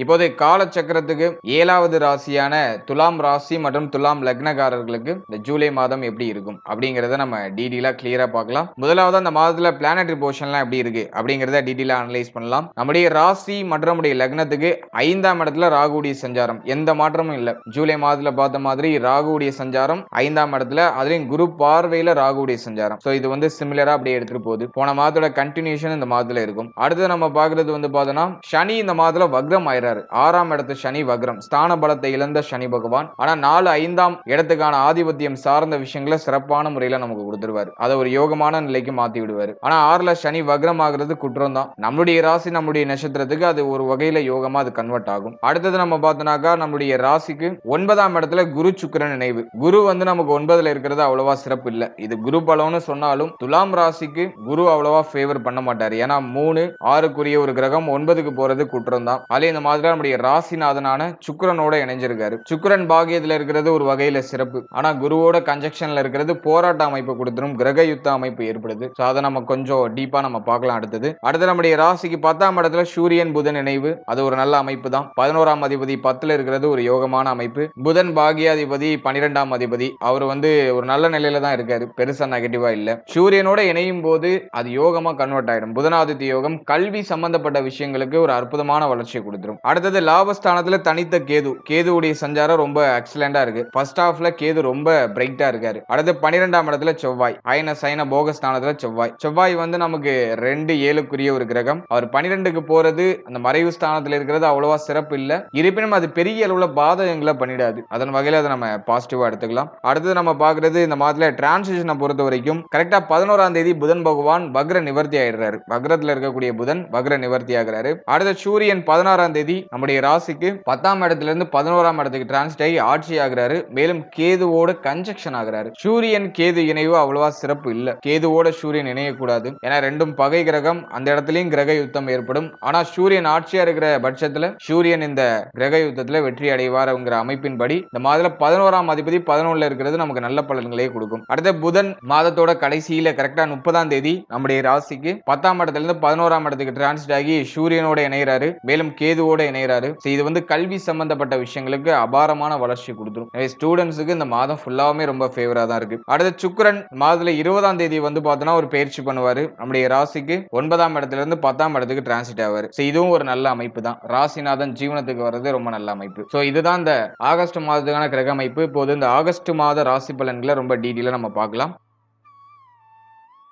இப்போது காலச்சக்கரத்துக்கு ஏழாவது ராசியான துலாம் ராசி மற்றும் துலாம் லக்னக்காரர்களுக்கு இந்த ஜூலை மாதம் எப்படி இருக்கும் அப்படிங்கிறத நம்ம டீடெயிலாக கிளியரா பார்க்கலாம். முதலாவது அந்த மாதத்துல பிளானட்ரி போர்ஷன்லாம் எப்படி இருக்கு அப்படிங்கிறத டீடெயிலாக அனலைஸ் பண்ணலாம். நம்முடைய ராசி மற்றும் நம்முடைய லக்னத்துக்கு ஐந்தாம் இடத்துல ராகுடைய சஞ்சாரம். எந்த மாற்றமும் இல்லை. ஜூலை மாதத்துல பார்த்த மாதிரி ராகுடைய சஞ்சாரம் ஐந்தாம் இடத்துல அதுலயும் குரு பார்வையில ராகுடைய சஞ்சாரம். ஸோ இது வந்து சிமிலரா அப்படியே எடுத்துட்டு போகுது. போன மாதத்தோட கண்டினியூஷன் இந்த மாதத்துல இருக்கும். அடுத்து நம்ம பார்க்கறது வந்து பார்த்தோம்னா சனி இந்த மாதத்துல வக்ரம் ஆயிரம் ஆயிடுறாரு ஆறாம் இடத்து சனி வக்ரம். ஸ்தான பலத்தை இழந்த சனி பகவான். ஆனா நாலு ஐந்தாம் இடத்துக்கான ஆதிபத்தியம் சார்ந்த விஷயங்களை சிறப்பான முறையில நமக்கு கொடுத்துருவாரு. அதை ஒரு யோகமான நிலைக்கு மாத்தி விடுவாரு. ஆனா ஆறுல சனி வக்ரம் ஆகுறது குற்றம் தான். நம்மளுடைய ராசி நம்முடைய நட்சத்திரத்துக்கு அது ஒரு வகையில யோகமா அது கன்வெர்ட் ஆகும். அடுத்தது நம்ம பார்த்தோம்னாக்கா நம்முடைய ராசிக்கு ஒன்பதாம் இடத்துல குரு சுக்கரன் நினைவு. குரு வந்து நமக்கு ஒன்பதுல இருக்கிறது அவ்வளவா சிறப்பு இல்ல. இது குரு பலம்னு சொன்னாலும் துலாம் ராசிக்கு குரு அவ்வளவா ஃபேவர் பண்ண மாட்டாரு. ஏன்னா மூணு ஆறுக்குரிய ஒரு கிரகம் ஒன்பதுக்கு போறது குற்றம் தான். அதே இந்த மாதிரி நம்முடைய ராசிநாதனான சுக்கரனோட இணைஞ்சிருக்காரு. சுக்கரன் பாகியத்துல இருக்கிறது ஒரு வகையில சிறப்பு. ஆனா குருவோட கன்ஜெக்ஷன்ல இருக்கிறது போராட்ட அமைப்பு கொடுத்துரும். கிரக யுத்த அமைப்பு ஏற்படுது. ஸோ அதை நம்ம கொஞ்சம் டீப்பா நம்ம பார்க்கலாம் அடுத்தது. அடுத்து நம்முடைய ராசிக்கு பத்தாம் இடத்துல சூரியன் புதன் இணைவு. அது ஒரு நல்ல அமைப்பு தான். பதினோராம் அதிபதி பத்துல இருக்கிறது ஒரு யோகமான அமைப்பு. புதன் பாகியாதிபதி பன்னிரெண்டாம் அதிபதி. அவர் வந்து ஒரு நல்ல நிலையில தான் இருக்காரு. பெருசா நெகட்டிவா இல்ல. சூரியனோட இணையும் போது அது யோகமா கன்வெர்ட் ஆயிடும். புதனாதித்ய யோகம் கல்வி சம்பந்தப்பட்ட விஷயங்களுக்கு ஒரு அற்புதமான வளர்ச்சியை கொடுத்துரும். அடுத்தது லாபஸ்தானத்துல தனித்த கேது. கேதுவுடைய சஞ்சாரம் ரொம்ப எக்ஸலண்டா இருக்கு. ஃபர்ஸ்ட் ஹாஃப்ல கேது ரொம்ப பிரைட்டா இருக்காரு. அடுத்து பன்னிரெண்டாம் இடத்துல செவ்வாய். அயன சைன போகஸ்தானத்துல செவ்வாய். செவ்வாய் வந்து நமக்கு ரெண்டு ஏழுக்குரிய ஒரு கிரகம். அவர் பன்னிரெண்டுக்கு போறது அந்த மறைவு ஸ்தானத்துல இருக்கிறது அவ்வளவா சிறப்பு இல்ல. இருப்பினும் அது பெரிய அளவுல பாதகங்களை பண்ணிடாது. அதன் வகையில அதை நம்ம பாசிட்டிவா எடுத்துக்கலாம். அடுத்தது நம்ம பாக்குறது இந்த மாதத்துல டிரான்சிஷனை பொறுத்த வரைக்கும் கரெக்டா பதினோராம் தேதி புதன் பகவான் வக்ர நிவர்த்தி ஆயிடுறாரு. வக்ரத்துல இருக்கக்கூடிய புதன் வக்ர நிவர்த்தி ஆகிறாரு. அடுத்த சூரியன் பதினாறாம் தேதி நம்முடைய ராசிக்கு பத்தாம் இடத்துல இருந்து பதினோராம் இடத்துக்கு டிரான்ஸ்ட் ஆகி ஆட்சி ஆகிறாரு. மேலும் கேதுவோட கன்ஜெக்ஷன் ஆகிறாரு. சூரியன் கேது இணைவு அவ்வளவா சிறப்பு இல்ல. கேதுவோட சூரியன் இணையக்கூடாது. ஏன்னா ரெண்டும் பகை கிரகம். அந்த இடத்துலயும் கிரக யுத்தம் ஏற்படும். ஆனா சூரியன் ஆட்சியா இருக்கிற பட்சத்துல சூரியன் இந்த கிரக யுத்தத்துல வெற்றி அடைவாருங்கிற அமைப்பின்படி இந்த மாதத்துல பதினோராம் அதிபதி பதினொன்னுல இருக்கிறது நமக்கு நல்ல பலன்களே கொடுக்கும். அடுத்த புதன் மாதத்தோட கடைசியில கரெக்டா முப்பதாம் தேதி நம்முடைய ராசிக்கு பத்தாம் இடத்துல இருந்து பதினோராம் இடத்துக்கு டிரான்ஸ்ட் ஆகி சூரியனோட இணைகிறாரு மேலும் கேதுவோட இணைகிறாரு இது வந்து கல்வி சம்பந்தப்பட்ட விஷயங்களுக்கு அபாரமான வளர்ச்சி கொடுத்துரும். ஸ்டூடெண்ட்ஸுக்கு இந்த மாதம் ஃபுல்லாவுமே ரொம்ப ஃபேவரா தான் இருக்கு. அடுத்து சுக்கரன் மாதத்துல இருபதாம் தேதி வந்து பார்த்தோன்னா ஒரு பயிற்சி பண்ணுவாரு. நம்முடைய ராசிக்கு ஒன்பதாம் இடத்துல இருந்து பத்தாம் இடத்துக்கு டிரான்சிட் ஆவாரு. So இதுவும் ஒரு நல்ல அமைப்பு தான். ராசிநாதன் ஜீவனத்துக்கு வர்றது ரொம்ப நல்ல அமைப்பு. ஸோ இதுதான் இந்த ஆகஸ்ட் மாதத்துக்கான கிரக அமைப்பு. இப்போது இந்த ஆகஸ்ட் மாத ராசி பலன்களை ரொம்ப டீட்டெயிலாக நம்ம பார்க்கலாம்.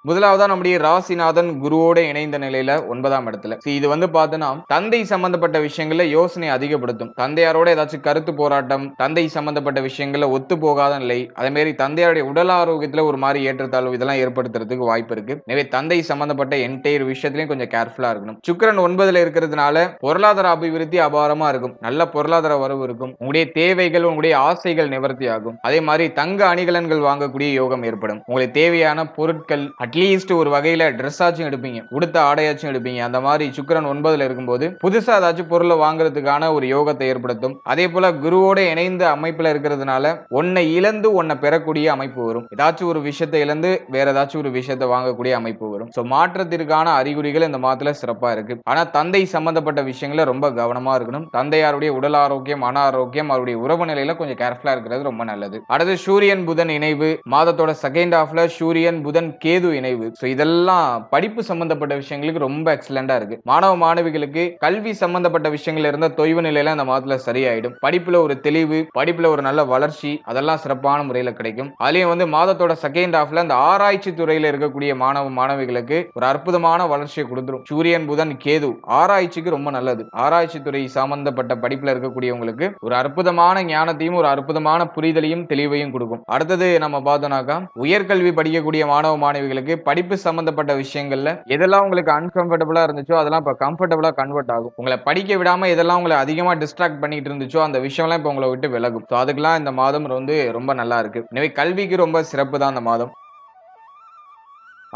முதலாவதா நம்முடைய ராசிநாதன் குருவோட இணைந்த நிலையில ஒன்பதாம் இடத்துல. இது வந்து பார்த்தோன்னா தந்தை சம்பந்தப்பட்ட விஷயங்கள்ல யோசனை அதிகப்படுத்தும். தந்தையாரோட ஏதாச்சும் கருத்து போராட்டம் தந்தை சம்பந்தப்பட்ட விஷயங்கள்ல ஒத்து போகாத நிலை அதே மாதிரி தந்தையாருடைய உடல் ஆரோக்கியத்துல ஒரு மாதிரி ஏற்றத்தாழ்வு இதெல்லாம் ஏற்படுத்துறதுக்கு வாய்ப்பு இருக்கு. எனவே தந்தை சம்பந்தப்பட்ட என்டையர் விஷயத்திலையும் கொஞ்சம் கேர்ஃபுல்லா இருக்கணும். சுக்கரன் ஒன்பதுல இருக்கிறதுனால பொருளாதார அபிவிருத்தி அபாரமா இருக்கும். நல்ல பொருளாதார வரவு இருக்கும். உங்களுடைய தேவைகள் உங்களுடைய ஆசைகள் நிவர்த்தி ஆகும் அதே மாதிரி தங்க அணிகலன்கள் வாங்கக்கூடிய யோகம் ஏற்படும். உங்களுக்கு தேவையான பொருட்கள் அட்லீஸ்ட் ஒரு வகையில ட்ரெஸ் ஆச்சும் எடுப்பீங்க. உடுத்த ஆடையாச்சும் எடுப்பீங்க. அந்த மாதிரி சுக்கிரன் ஒன்பதுல இருக்கும்போது புதுசா ஏதாச்சும் பொருளை வாங்குறதுக்கான ஒரு யோகத்தை ஏற்படுத்தும். அதே போல குருவோட இணைந்த அமைப்புல இருக்கிறதுனால ஒன்னை இழந்து ஒன்னை பெறக்கூடிய அமைப்பு வரும். ஏதாச்சும் ஒரு விஷயத்தை இழந்து வேற ஏதாச்சும் ஒரு விஷயத்தை வாங்கக்கூடிய அமைப்பு வரும். ஸோ மாற்றத்திற்கான அறிகுறிகள் இந்த மாதத்துல சிறப்பா இருக்கு. ஆனா தந்தை சம்பந்தப்பட்ட விஷயங்கள ரொம்ப கவனமா இருக்கணும். தந்தையாருடைய உடல் ஆரோக்கியம் மன ஆரோக்கியம் அவருடைய உறவு நிலையில கொஞ்சம் கேர்ஃபுல்லா இருக்கிறது ரொம்ப நல்லது. அடுத்து சூரியன் புதன் இணைவு. மாதத்தோட செகண்ட் ஹாஃப்ல சூரியன் புதன் கேது இணைவு. ஸோ இதெல்லாம் படிப்பு சம்பந்தப்பட்ட விஷயங்களுக்கு ரொம்ப எக்ஸலண்டா இருக்கு. மாணவ மாணவிகளுக்கு கல்வி சம்பந்தப்பட்ட விஷயங்கள் இருந்த தொய்வு நிலையில அந்த மாதத்துல சரியாயிடும். படிப்புல ஒரு தெளிவு படிப்புல ஒரு நல்ல வளர்ச்சி அதெல்லாம் சிறப்பான முறையில கிடைக்கும். அதுலயும் வந்து மாதத்தோட செகண்ட் ஹாஃப்ல அந்த ஆராய்ச்சி துறையில இருக்கக்கூடிய மாணவ மாணவிகளுக்கு ஒரு அற்புதமான வளர்ச்சியை கொடுத்துரும். சூரியன் புதன் கேது ஆராய்ச்சிக்கு ரொம்ப நல்லது. ஆராய்ச்சி துறை சம்பந்தப்பட்ட படிப்புல இருக்கக்கூடியவங்களுக்கு ஒரு அற்புதமான ஞானத்தையும் ஒரு அற்புதமான புரிதலையும் தெளிவையும் கொடுக்கும். அடுத்தது நம்ம பார்த்தோம்னாக்கா உயர்கல்வி படிக்கக்கூடிய மாணவ மாணவிகளுக்கு படிப்பு சம்பந்தப்பட்ட விஷயங்கள்ல எதெல்லாம் உங்களுக்கு அன்கம்ஃபர்டபுளா இருந்துச்சோ அதெல்லாம் இப்ப கம்ஃபர்டபுளா கன்வெர்ட் ஆகும். உங்களை படிக்க விடாம எதெல்லாம் உங்களை அதிகமா டிஸ்ட்ராக்ட் பண்ணிட்டு இருந்துச்சோ அந்த விஷயம்லாம் இப்ப உங்களை விட்டு விலகும். ஸோ அதுக்கெல்லாம் இந்த மாதம் வந்து ரொம்ப நல்லா இருக்கு. எனவே கல்விக்கு ரொம்ப சிறப்பு தான் இந்த மாதம்.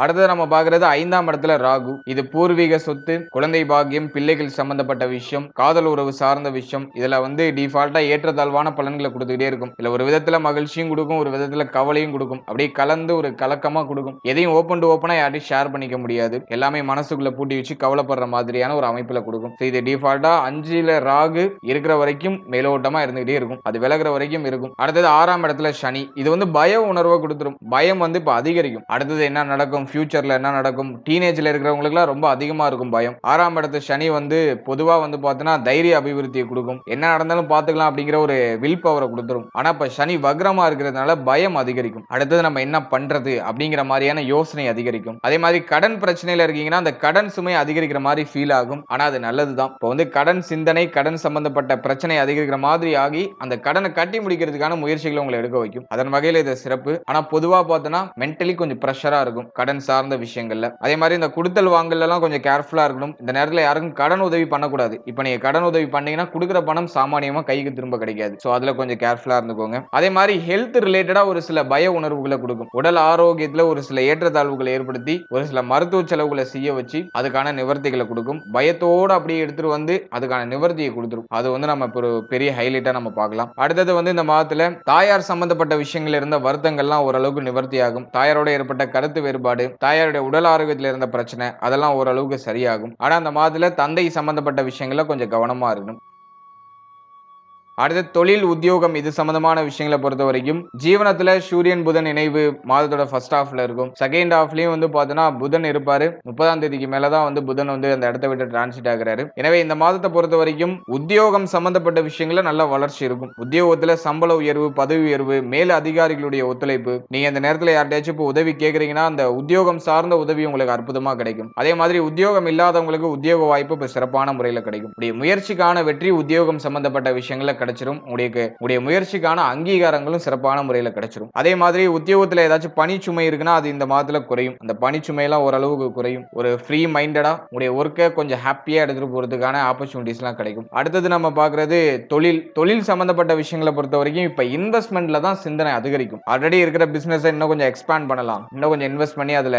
அடுத்தது நம்ம பார்க்கறது ஐந்தாம் இடத்துல ராகு. இது பூர்வீக சொத்து குழந்தை பாக்கியம் பிள்ளைகள் சம்பந்தப்பட்ட விஷயம் காதல் உறவு சார்ந்த விஷயம். இதுல வந்து டிஃபால்ட்டா ஏற்றத்தாழ்வான பலன்களை கொடுத்துக்கிட்டே இருக்கும். இல்ல ஒரு விதத்துல மகிழ்ச்சியும் கொடுக்கும் ஒரு விதத்துல கவலையும் கொடுக்கும். அப்படியே கலந்து ஒரு கலக்கமா கொடுக்கும். எதையும் ஓப்பன் டு ஓப்பனா யார்ட்டையும் ஷேர் பண்ணிக்க முடியாது. எல்லாமே மனசுக்குள்ள பூட்டி வச்சு கவலைப்படுற மாதிரியான ஒரு அமைப்புல கொடுக்கும். இது டிஃபால்ட்டா அஞ்சுல ராகு இருக்கிற வரைக்கும் மேலோட்டமா இருந்துகிட்டே இருக்கும். அது விலகிற வரைக்கும் இருக்கும். அடுத்தது ஆறாம் இடத்துல சனி. இது வந்து பய உணர்வை கொடுத்துரும். பயம் வந்து இப்ப அதிகரிக்கும். அடுத்தது என்ன நடக்கும்? ஃபியூச்சர்ல என்ன நடக்கும்? டீனேஜ்ல இருக்கிறவங்களுக்குலாம் ரொம்ப அதிகமா இருக்கும் பயம். ஆறாம் இடத்து சனி வந்து பொதுவாக வந்து பார்த்தோன்னா தைரிய அபிவிருத்தியை கொடுக்கும். என்ன நடந்தாலும் பார்த்துக்கலாம் அப்படிங்கிற ஒரு வில் பவரை கொடுத்துரும். ஆனா இப்ப சனி வக்ரமாக இருக்கிறதுனால பயம் அதிகரிக்கும். அடுத்தது நம்ம என்ன பண்றது அப்படிங்கிற மாதிரியான யோசனை அதிகரிக்கும். அதே மாதிரி கடன் பிரச்சனையில இருக்கீங்கன்னா அந்த கடன் சுமை அதிகரிக்கிற மாதிரி ஃபீல் ஆகும். ஆனால் அது நல்லதுதான். இப்போ வந்து கடன் சிந்தனை கடன் சம்பந்தப்பட்ட பிரச்சனை அதிகரிக்கிற மாதிரி ஆகி அந்த கடனை கட்டி முடிக்கிறதுக்கான முயற்சிகளை உங்களை எடுக்க வைக்கும். அதன் வகையில் இது சிறப்பு. ஆனால் பொதுவாக பார்த்தோன்னா மென்டலி கொஞ்சம் ப்ரெஷராக இருக்கும். கடன் கடன் சார்ந்த விஷயங்கள்ல. அதே மாதிரி இந்த கொடுத்தல் வாங்கலாம் கொஞ்சம் கேர்ஃபுல்லா இருக்கணும். இந்த நேரத்தில் யாருக்கும் கடன் உதவி பண்ணக்கூடாது. இப்போ நீங்க கடன் உதவி பண்ணீங்கன்னா கொடுக்குற பணம் சாமானியமா கைக்கு திரும்ப கிடைக்காது. ஸோ அதுல கொஞ்சம் கேர்ஃபுல்லா இருந்துக்கோங்க. அதே மாதிரி ஹெல்த் ரிலேட்டடா ஒரு சில பய உணர்வுகளை கொடுக்கும். உடல் ஆரோக்கியத்துல ஒரு சில ஏற்றத்தாழ்வுகளை ஏற்படுத்தி ஒரு சில மருத்துவ செலவுகளை செய்ய வச்சு அதுக்கான நிவர்த்திகளை கொடுக்கும். பயத்தோடு அப்படியே எடுத்துட்டு வந்து அதுக்கான நிவர்த்தியை கொடுத்துரும். அது வந்து நம்ம ஒரு பெரிய ஹைலைட்டா நம்ம பார்க்கலாம். அடுத்தது வந்து இந்த மாதத்துல தாயார் சம்பந்தப்பட்ட விஷயங்கள் இருந்த வருத்தங்கள்லாம் ஓரளவுக்கு நிவர்த்தி ஆகும் தாயாரோட ஏற்பட்ட கருத்து வேறுபாடு தாயாருடைய உடல் ஆரோக்கியத்தில் இருந்த பிரச்சனை அதெல்லாம் ஓரளவுக்கு சரியாகும். ஆனால் அந்த மாதத்தில் தந்தை சம்பந்தப்பட்ட விஷயங்களை கொஞ்சம் கவனமா இருக்கணும். அடுத்து தொழில் உத்தியோகம் இது சம்பந்தமான விஷயங்களை பொறுத்த வரைக்கும் ஜீவனத்துல சூரியன் புதன் இணைவு மாதத்தோட ஃபர்ஸ்ட் ஹாஃப்ல இருக்கும். செகண்ட் ஹாஃப்லயும் வந்து பார்த்தோன்னா புதன் இருப்பாரு. முப்பதாம் தேதிக்கு மேலதான் வந்து புதன் வந்து அந்த இடத்த விட்டு டிரான்சிட் ஆகிறாரு. எனவே இந்த மாதத்தை பொறுத்த வரைக்கும் உத்தியோகம் சம்பந்தப்பட்ட விஷயங்கள நல்ல வளர்ச்சி இருக்கும். உத்தியோகத்துல சம்பள உயர்வு பதவி உயர்வு மேல் அதிகாரிகளுடைய ஒத்துழைப்பு. நீங்க இந்த நேரத்துல யார்கிட்டயாச்சும் இப்போ உதவி கேட்குறீங்கன்னா அந்த உத்தியோகம் சார்ந்த உதவி உங்களுக்கு அற்புதமா கிடைக்கும். அதே மாதிரி உத்தியோகம் இல்லாதவங்களுக்கு உத்தியோக வாய்ப்பு இப்போ சிறப்பான முறையில் கிடைக்கும். இப்படி முயற்சிக்கான வெற்றி உத்தியோகம் சம்பந்தப்பட்ட விஷயங்களை கிடைச்சிரும். உங்களுக்கு உடைய முயற்சிக்கான அங்கீகாரங்களும் சிறப்பான முறையில் கிடைச்சிரும். அதே மாதிரி உத்தியோகத்தில் ஏதாச்சும் பனிச்சுமை இருக்குன்னா அது இந்த மாதத்தில் குறையும். அந்த பனிச்சுமையெல்லாம் ஓரளவுக்கு குறையும். ஒரு ஃப்ரீ மைண்டடாக உடைய ஒர்க்கை கொஞ்சம் ஹாப்பியாக எடுத்துகிட்டு போறதுக்கான ஆப்பர்ச்சுனிட்டிஸ்லாம் கிடைக்கும். அடுத்தது நம்ம பார்க்கறது தொழில். தொழில் சம்மந்தப்பட்ட விஷயங்களை பொறுத்த வரைக்கும் இப்போ இன்வெஸ்ட்மெண்ட்ல தான் சிந்தனை அதிகரிக்கும். ஆல்ரெடி இருக்கிற பிஸ்னஸை இன்னும் கொஞ்சம் எக்ஸ்பேண்ட் பண்ணலாம். இன்னும் கொஞ்சம் இன்வெஸ்ட் பண்ணி அதுல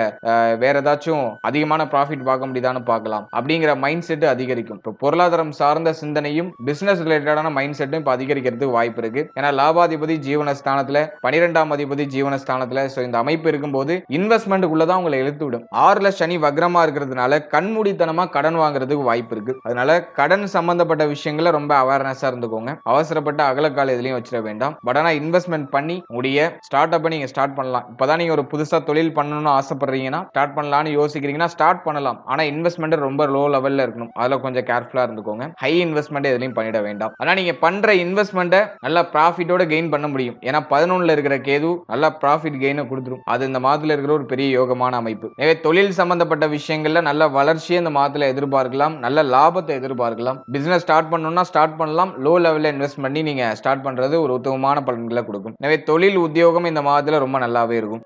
வேற ஏதாச்சும் அதிகமான ப்ராஃபிட் பார்க்க முடியுதான்னு பார்க்கலாம். அப்படிங்கிற மைண்ட் செட் அதிகரிக்கும். இப்போ பொருளாதாரம் சார்ந்த சிந்தனையும் பிஸ்னஸ் ரிலேட்டடான மைண்ட் செட்டும் இப்போ அதிகரிக்கிறதுக்கு வாய்ப்பு இருக்கு. ஏன்னா லாபாதிபதி ஜீவனஸ்தானத்துல பனிரெண்டாம் அதிபதி ஜீவனஸ்தானத்துல ஸோ இந்த அமைப்பு இருக்கும்போது இன்வெஸ்ட்மெண்ட்டுக்குள்ளதான் உங்களை இழுத்து விடும் ஆறுல சனி வக்ரமா இருக்கிறதுனால கண்மூடித்தனமா கடன் வாங்குறதுக்கு வாய்ப்பு இருக்கு. அதனால கடன் சம்பந்தப்பட்ட விஷயங்கள ரொம்ப அவேர்னஸா இருந்துக்கோங்க. அவசரப்பட்ட அகலக்கால எதுலையும் வச்சிட வேண்டாம். பட் ஆனா இன்வெஸ்ட்மெண்ட் பண்ணி உடைய ஸ்டார்ட் அப்பை நீங்க ஸ்டார்ட் பண்ணலாம். இப்பதான் நீங்க ஒரு புதுசா தொழில் பண்ணணும்னு ஆசைப்படுறீங்கன்னா ஸ்டார்ட் பண்ணலாம்னு யோசிக்கிறீங்கன்னா ஸ்டார்ட் பண்ணலாம். ஆனா இன்வெஸ்ட்மெண்ட் ரொம்ப லோ லெவல்ல இருக்கணும். அதுல கொஞ்சம் கேர்ஃபுல்லா இருந்துக்கோங்க. ஹை இன்வெஸ்ட்மெண்ட் எதுலையும் பண்ணிட வேண்டாம். ஆனா நீங்க பண்ற இன்வெஸ்ட்மெண்ட்டை நல்லா ப்ராஃபிட்டோட கெயின் பண்ண முடியும். ஏன்னா பதினொன்னுல இருக்கிற கேது நல்லா ப்ராஃபிட் கெயினை கொடுத்துரும். அது இந்த மாதத்துல இருக்கிற ஒரு பெரிய யோகமான அமைப்பு. எனவே தொழில் சம்பந்தப்பட்ட விஷயங்கள்ல நல்ல வளர்ச்சியை இந்த மாதத்துல எதிர்பார்க்கலாம். நல்ல லாபத்தை எதிர்பார்க்கலாம். பிசினஸ் ஸ்டார்ட் பண்ணணும்னா ஸ்டார்ட் பண்ணலாம். லோ லெவல்ல இன்வெஸ்ட் பண்ணி நீங்க ஸ்டார்ட் பண்றது ஒரு உத்தமமான பலன்களை கொடுக்கும். எனவே தொழில் உத்தியோகம் இந்த மாதத்துல ரொம்ப நல்லாவே இருக்கும்.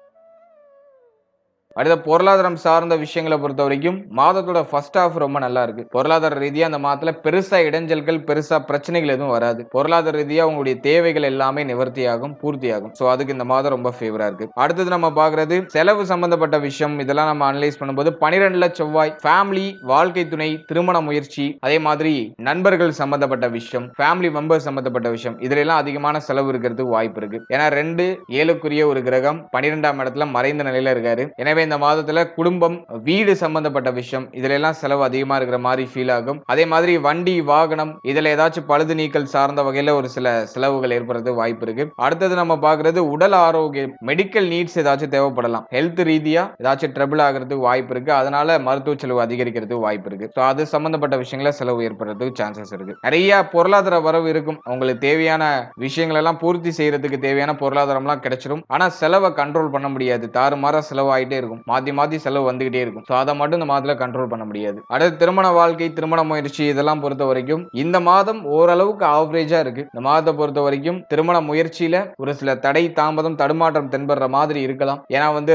அடுத்த பொருளாதாரம் சார்ந்த விஷயங்களை பொறுத்த வரைக்கும் மாதத்தோட ஃபர்ஸ்ட் ஹாஃப் ரொம்ப நல்லா இருக்கு. பொருளாதார ரீதியா அந்த மாதத்துல பெருசா இடைஞ்சல்கள் பெருசா பிரச்சனைகள் எதுவும் வராது. பொருளாதார ரீதியா உங்களுடைய தேவைகள் எல்லாமே நிவர்த்தியாகும் பூர்த்தியாகும். ஸோ அதுக்கு இந்த மாதம் ரொம்ப ஃபேவரா இருக்கு. அடுத்தது நம்ம பார்க்கறது செலவு சம்பந்தப்பட்ட விஷயம். இதெல்லாம் நம்ம அனலைஸ் பண்ணும்போது பனிரெண்டுல செவ்வாய் ஃபேமிலி வாழ்க்கை துணை திருமண முயற்சி அதே மாதிரி நண்பர்கள் சம்பந்தப்பட்ட விஷயம் ஃபேமிலி மெம்பர்ஸ் சம்பந்தப்பட்ட விஷயம். இதுல எல்லாம் அதிகமான செலவு இருக்கிறதுக்கு வாய்ப்பு இருக்கு. ஏன்னா ரெண்டு ஏழுக்குரிய ஒரு கிரகம் பனிரெண்டாம் இடத்துல மறைந்த நிலையில இருக்காரு. எனவே இந்த மாதத்துல குடும்பம் வீடு சம்பந்தப்பட்ட விஷயம் இதுல எல்லாம் செலவு அதிகமா இருக்கிற மாதிரி ஃபீல் ஆகும். அதே மாதிரி வண்டி வாகனம் இதுல ஏதாச்சும் பழுது நீக்கல் சார்ந்த வகையில ஒரு சில செலவுகள் ஏற்படுறது வாய்ப்பு இருக்கு. அடுத்தது நம்ம பார்க்கறது உடல் ஆரோக்கியம் மெடிக்கல் நீட்ஸ் ஏதாச்சும் தேவைப்படலாம். ஹெல்த் ரீதியா ஏதாச்சும் ட்ரபிள் ஆகிறதுக்கு வாய்ப்பு இருக்கு. அதனால மருத்துவ செலவு அதிகரிக்கிறதுக்கு வாய்ப்பு இருக்கு. ஸோ அது சம்பந்தப்பட்ட விஷயங்கள செலவு ஏற்படுறதுக்கு சான்சஸ் இருக்கு. நிறைய பொருளாதார வரவு இருக்கும். அவங்களுக்கு தேவையான விஷயங்கள் எல்லாம் பூர்த்தி செய்யறதுக்கு தேவையான பொருளாதாரம்லாம் கிடைச்சிடும் ஆனா செலவை கண்ட்ரோல் பண்ண முடியாது. தாறுமாற செலவாயிட்டே இருக்கும். இருக்கும். மாத்தி மாத்தி செலவு வந்துகிட்டே இருக்கும். ஸோ அதை மட்டும் இந்த மாதத்துல கண்ட்ரோல் பண்ண முடியாது. அடுத்து திருமண வாழ்க்கை திருமண முயற்சி இதெல்லாம் பொறுத்த வரைக்கும் இந்த மாதம் ஓரளவுக்கு ஆவரேஜா இருக்கு. இந்த மாதத்தை பொறுத்த வரைக்கும் திருமண முயற்சியில ஒரு சில தடை தாமதம் தடுமாற்றம் தென்படுற மாதிரி இருக்கலாம். ஏன்னா வந்து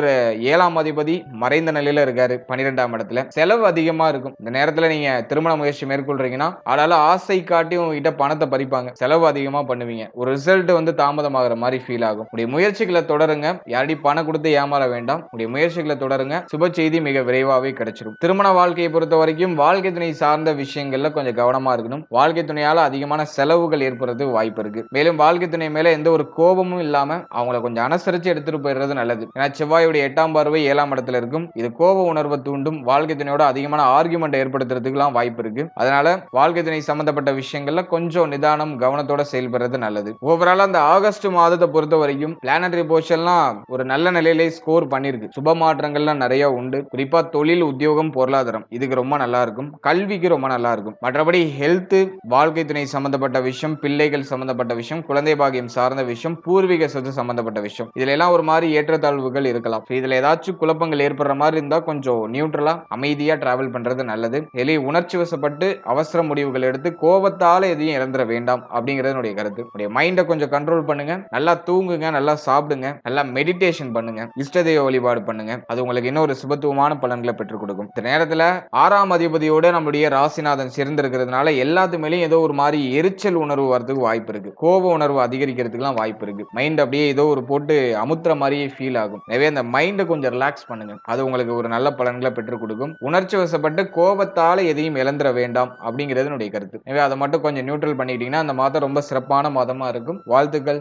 ஏழாம் அதிபதி மறைந்த நிலையில இருக்காரு பன்னிரெண்டாம் இடத்துல. செலவு அதிகமா இருக்கும். இந்த நேரத்துல நீங்க திருமண முயற்சி மேற்கொள்றீங்கன்னா அதனால ஆசை காட்டி உங்ககிட்ட பணத்தை பறிப்பாங்க. செலவு அதிகமா பண்ணுவீங்க. ஒரு ரிசல்ட் வந்து தாமதமாகிற மாதிரி ஃபீல் ஆகும். உடைய முயற்சிகளை தொடருங்க. யாரடி பணம் கொடுத்து ஏமாற வேண்டாம். உடைய முயற்சி முயற்சிகளை தொடருங்க. சுப செய்தி மிக விரைவாகவே கிடைச்சிடும் திருமண வாழ்க்கையை பொறுத்த வரைக்கும் வாழ்க்கை துணை சார்ந்த விஷயங்கள்ல கொஞ்சம் கவனமா இருக்கணும். வாழ்க்கை துணையால அதிகமான செலவுகள் ஏற்படுறது வாய்ப்பு இருக்கு. மேலும் வாழ்க்கை துணை மேல எந்த ஒரு கோபமும் இல்லாம அவங்கள கொஞ்சம் அனுசரிச்சு எடுத்துட்டு போயிடுறது நல்லது. ஏன்னா செவ்வாயுடைய எட்டாம் பார்வை ஏழாம் இடத்துல இருக்கும். இது கோப உணர்வை தூண்டும் வாழ்க்கை துணையோட அதிகமான ஆர்குமெண்ட் ஏற்படுத்துறதுக்குலாம் வாய்ப்பு இருக்கு. அதனால வாழ்க்கை துணை சம்பந்தப்பட்ட விஷயங்கள்ல கொஞ்சம் நிதானம் கவனத்தோட செயல்படுறது நல்லது. ஓவரால் அந்த ஆகஸ்ட் மாதத்தை பொறுத்த வரைக்கும் பிளானட்ரி போர்ஷன்லாம் ஒரு நல்ல நிலையிலே ஸ்கோர் பண்ணிருக்கு சுபமான மாற்றங்கள்லாம் நிறையா உண்டு. குறிப்பாக தொழில் உத்தியோகம் பொருளாதாரம். இதுக்கு ரொம்ப நல்லா இருக்கும். கல்விக்கு ரொம்ப நல்லா இருக்கும். மற்றபடி ஹெல்த்து வாழ்க்கை துணை சம்மந்தப்பட்ட விஷயம் பிள்ளைகள் சம்மந்தப்பட்ட விஷயம் குழந்தை பாகியம் சார்ந்த விஷயம் பூர்வீக சொத்து சம்மந்தப்பட்ட விஷயம். இதுல எல்லாம் ஒரு மாதிரி ஏற்றத்தாழ்வுகள் இருக்கலாம். இதில் இதுல ஏதாச்சும் குழப்பங்கள் ஏற்படுற மாதிரி இருந்தால் கொஞ்சம் நியூட்ரலா அமைதியா டிராவல் பண்றது நல்லது. எலி உணர்ச்சி வசப்பட்டு அவசர முடிவுகள் எடுத்து கோபத்தால எதையும் இழந்துட வேண்டாம் அப்படிங்கிறது என்னுடைய கருத்து. உடைய மைண்டை கொஞ்சம் கண்ட்ரோல் பண்ணுங்க. நல்லா தூங்குங்க நல்லா சாப்பிடுங்க. நல்லா மெடிடேஷன் பண்ணுங்க. இஷ்ட தெய்வ வழிபாடு பண்ணுங்க. அது உங்களுக்கு இன்னொரு சுபத்துவமான பலன்களை பெற்றுக் கொடுக்கும். இந்த நேரத்துல ஆறாம் அதிபதியோட நம்முடைய ராசிநாதன் சேர்ந்திருக்கிறதுனால எல்லாத்துமேலயும் ஏதோ ஒரு மாதிரி எரிச்சல் உணர்வு வரதுக்கு வாய்ப்பு இருக்கு. கோப உணர்வு அதிகரிக்கிறதுக்குலாம் வாய்ப்பு இருக்கு. மைண்ட் அப்படியே ஏதோ ஒரு போட்டு அமுத்துற மாதிரியே ஃபீல் ஆகும். எனவே அந்த மைண்டை கொஞ்சம் ரிலாக்ஸ் பண்ணுங்க. அது உங்களுக்கு ஒரு நல்ல பலன்களை பெற்றுக் கொடுக்கும். உணர்ச்சி வசப்பட்டு கோபத்தால எதையும் இழந்துட வேண்டாம் அப்படிங்கிறது என்னுடைய கருத்து. எனவே அதை மட்டும் கொஞ்சம் நியூட்ரல் பண்ணிக்கிட்டீங்கன்னா அந்த மாதம் ரொம்ப சிறப்பான மாதமா இருக்கும். வாழ்த்துக்கள்.